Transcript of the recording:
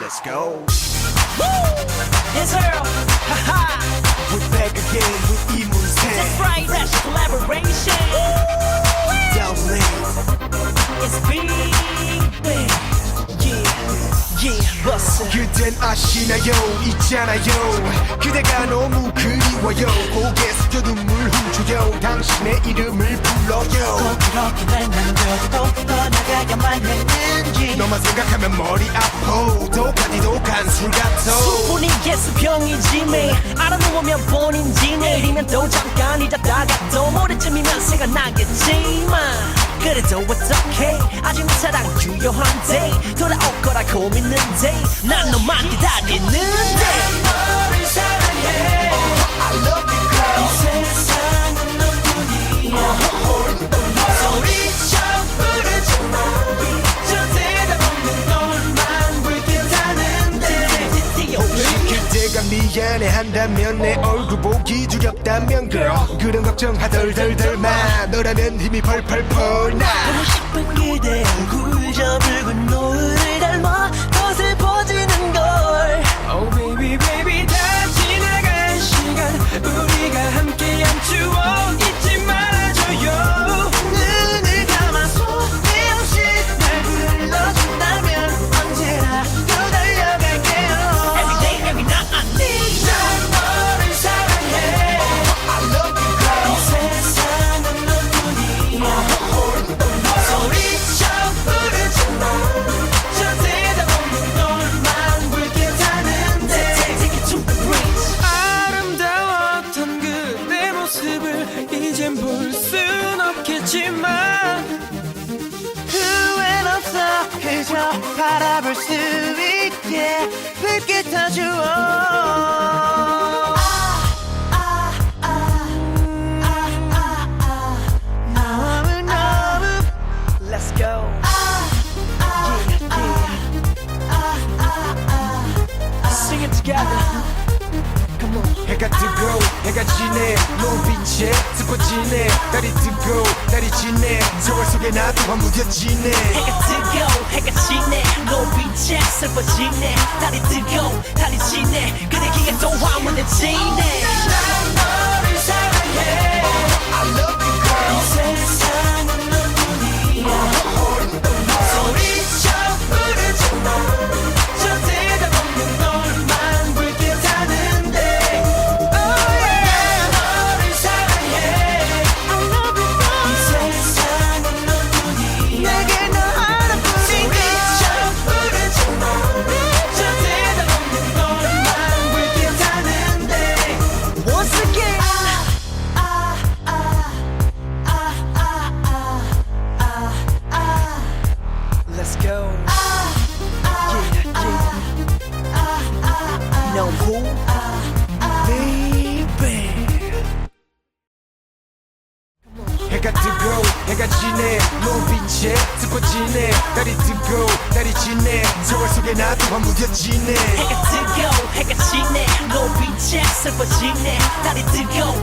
Let's go. Yes, sir. Haha. We're back again with That's 이문세. right. That's collaboration. Downlink. It's big, big. Yeah, yeah. Bust it. 그댄 아시나요? 있잖아요. 그대가 너무 그리워요. 고개 숙여 눈물 훔쳐요. 당신의 이름을 불러요. 꼭 그렇게 날 남겨도 떠나 가야만 했는지. 너만 생각하면 머리 아파. 독하디 독한 술 같아. 수분이 예수병이지 매 알아놓으면 본인지 내일이면 또 잠깐 잊었다가 또 모레쯤이면 생각나겠지만 그래도 어떡해 아직 내 사랑 유효한데 돌아올 거라고 믿는데 난 너만 기다리는데 너를 사랑해 I love 미안해한다면 내 얼굴 보기 두렵다면 girl. 그런 걱정 하덜덜덜 마 너라면 힘이 펄펄펄 나. 보고 싶은 그대 얼굴 저 붉은 노을 그저 바라볼 수 있게 불빛 다 주어 너무 너무 Let's go Yeah, yeah. Sing it together Come on 해가 뜨고 해가 지네. 눈빛에 슬퍼지네. 달이 뜨고 달이 지네. 세월 속에 나도 환무뎌지네. 해가 뜨고 해가 지네. 노빛에 슬퍼지네. 달이 뜨고 달이 지네. 그대 기가 또 화문해지네 go. Yeah, yeah. No who? Baby. 해가 뜨고 해가 지네 눈빛에 슬퍼지네 달이 뜨고 달이 지네 세월 속에 나도 환무뎌지네 해가 뜨고 해가 지네 노빛에 슬퍼지네 달이 뜨고